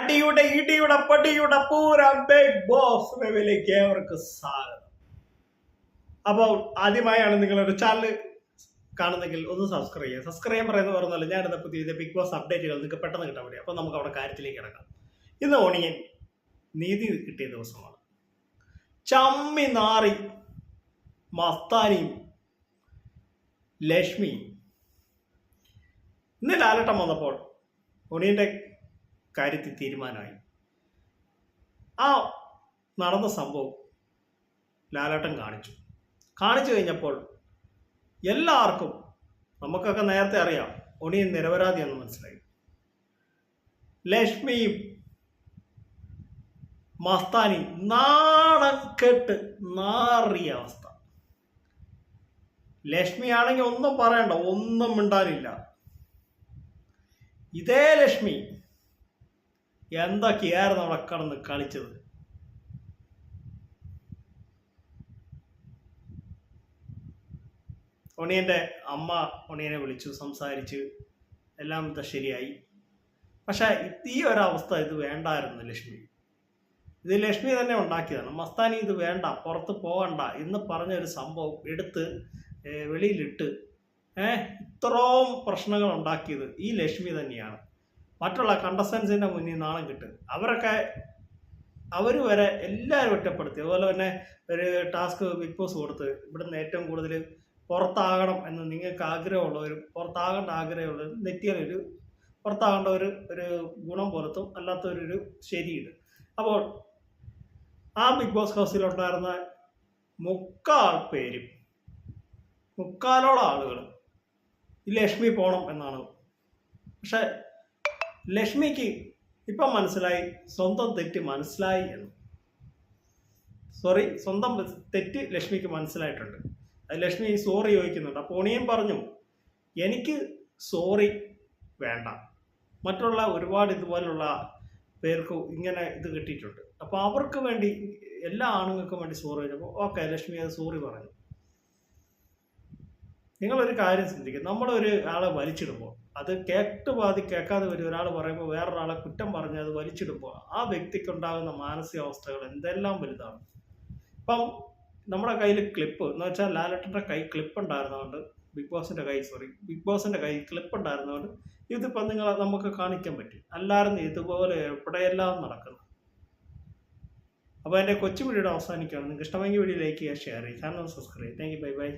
അടിയുടെ ഇടിയുടെ പടിയുടെ Pooram big boss ലെവലിലേക്ക് ഏവർക്ക് സ്വാഗതം. അപ്പോൾ ആദ്യമായാണ് നിങ്ങളൊരു ചാനൽ കാണുന്നെങ്കിൽ ഒന്ന് സബ്സ്ക്രൈബ് ചെയ്യുക. സബ്സ്ക്രൈബ് ചെയ്യാൻ പറയുന്ന പറഞ്ഞാൽ ഞാനിത് പുതിയ ബിഗ് ബോസ് അപ്ഡേറ്റുകൾ നിങ്ങൾക്ക് പെട്ടെന്ന് കിട്ടാൻ വേണ്ടി അപ്പോൾ നമുക്ക് അവിടെ കാര്യത്തിലേക്ക് കിടക്കാം. ഇന്ന് ഓണിയൻ നീതി കിട്ടിയ ദിവസമാണ്. ചമ്മി നാറി മസ്താനിയും ലക്ഷ്മിയും ഇന്ന് ലാലട്ടം വന്നപ്പോൾ ഒണിയന്റെ കാര്യത്തിൽ തീരുമാനമായി. ആ നടന്ന സംഭവം ലാലേട്ടൻ കാണിച്ചു. കാണിച്ചു കഴിഞ്ഞപ്പോൾ എല്ലാവർക്കും നമുക്കൊക്കെ നേരത്തെ അറിയാം. ഒണിയൻ നിരപരാധിയാണെന്ന് മനസ്സിലായി. ലക്ഷ്മിയും മസ്താനി നാണം കെട്ട് നാറിയ അവസ്ഥ. ലക്ഷ്മി ആണെങ്കിൽ ഒന്നും പറയണ്ട ഒന്നും മിണ്ടാനില്ല. ഇതേ ലക്ഷ്മി എന്തൊക്കെയായിരുന്നു അവിടെ കടന്ന് കളിച്ചത്? ഒണിയന്റെ അമ്മ ഒണിയനെ വിളിച്ചു സംസാരിച്ച്. എല്ലാം ശരിയായി. പക്ഷേ ഈ ഒരവസ്ഥ ഇത് വേണ്ടായിരുന്നു ലക്ഷ്മി. ഇത് ലക്ഷ്മി തന്നെ ഉണ്ടാക്കിയതാണ്. മസ്താനി ഇത് വേണ്ട പുറത്ത് പോകണ്ട എന്ന് പറഞ്ഞൊരു സംഭവം എടുത്ത് വെളിയിലിട്ട് ഏഹ് ഇത്രയും പ്രശ്നങ്ങൾ ഉണ്ടാക്കിയത് ഈ ലക്ഷ്മി തന്നെയാണ്. മറ്റുള്ള കണ്ടസ്റ്റൻസിന്റെ മുന്നിൽ നാണം കിട്ടും. അവരൊക്കെ അവർ വരെ എല്ലാവരും ഒറ്റപ്പെടുത്തി. അതുപോലെ തന്നെ ഒരു ടാസ്ക് ബിഗ് ബോസ് കൊടുത്ത് ഇവിടുന്ന് ഏറ്റവും കൂടുതൽ പുറത്താകണം എന്ന് നിങ്ങൾക്ക് ആഗ്രഹമുള്ളവരും പുറത്താകേണ്ട ആഗ്രഹമുള്ളവരും നെറ്റിയാലൊരു പുറത്താകേണ്ട ഒരു ഒരു ഗുണം പുലർത്തും. അല്ലാത്തൊരു ശരിയുണ്ട്. അപ്പോൾ ആ ബിഗ് ബോസ് ഹൗസിലുണ്ടായിരുന്ന മുക്കാൾ പേരും മുക്കാലോളം ആളുകൾ ഈ ലക്ഷ്മി പോകണം എന്നാണ്. പക്ഷെ ലക്ഷ്മിക്ക് ഇപ്പം മനസ്സിലായി സ്വന്തം തെറ്റ് മനസ്സിലായി എന്ന്. സോറി സ്വന്തം തെറ്റ് ലക്ഷ്മിക്ക് മനസ്സിലായിട്ടുണ്ട്. അത് ലക്ഷ്മി സോറി ചോദിക്കുന്നുണ്ട്. അപ്പോൾ ഉണിയും പറഞ്ഞു എനിക്ക് സോറി വേണ്ട. മറ്റുള്ള ഒരുപാട് ഇതുപോലുള്ള പേർക്ക് ഇങ്ങനെ ഇത് കിട്ടിയിട്ടുണ്ട്. അപ്പോൾ അവർക്ക് വേണ്ടി എല്ലാ ആണുങ്ങൾക്കും വേണ്ടി സോറി ചോദിച്ചപ്പോൾ ഓക്കെ ലക്ഷ്മി അത് സോറി പറഞ്ഞു. നിങ്ങളൊരു കാര്യം ചിന്തിക്കുക നമ്മളൊരു ആളെ വലിച്ചിടുമ്പോൾ അത് കേട്ട് പാതി കേൾക്കാതെ വരും. ഒരാൾ പറയുമ്പോൾ വേറൊരാളെ കുറ്റം പറഞ്ഞ് അത് വലിച്ചിടുമ്പോൾ ആ വ്യക്തിക്കുണ്ടാകുന്ന മാനസികാവസ്ഥകൾ എന്തെല്ലാം വലുതാണ്. ഇപ്പം നമ്മുടെ കയ്യിൽ ക്ലിപ്പ് എന്ന് വെച്ചാൽ ലാലട്ടന്റെ കൈ ക്ലിപ്പ് ഉണ്ടായിരുന്നതുകൊണ്ട് ബിഗ് ബോസിന്റെ കൈ സോറി ബിഗ് ബോസിന്റെ കൈ ക്ലിപ്പ് ഉണ്ടായിരുന്നതുകൊണ്ട് ഇതിപ്പം നിങ്ങൾ നമുക്ക് കാണിക്കാൻ പറ്റും. അല്ലായിരുന്നു ഇതുപോലെ എവിടെയെല്ലാം നടക്കുന്നു. അപ്പോൾ എന്റെ കൊച്ചു വീഡിയോ അവസാനിക്കുകയാണ്. നിങ്ങൾക്ക് ഇഷ്ടമെങ്കിൽ വീഡിയോ ലൈക്ക് ചെയ്യുക ഷെയർ ചെയ്യുക. Channel subscribe thank you bye bye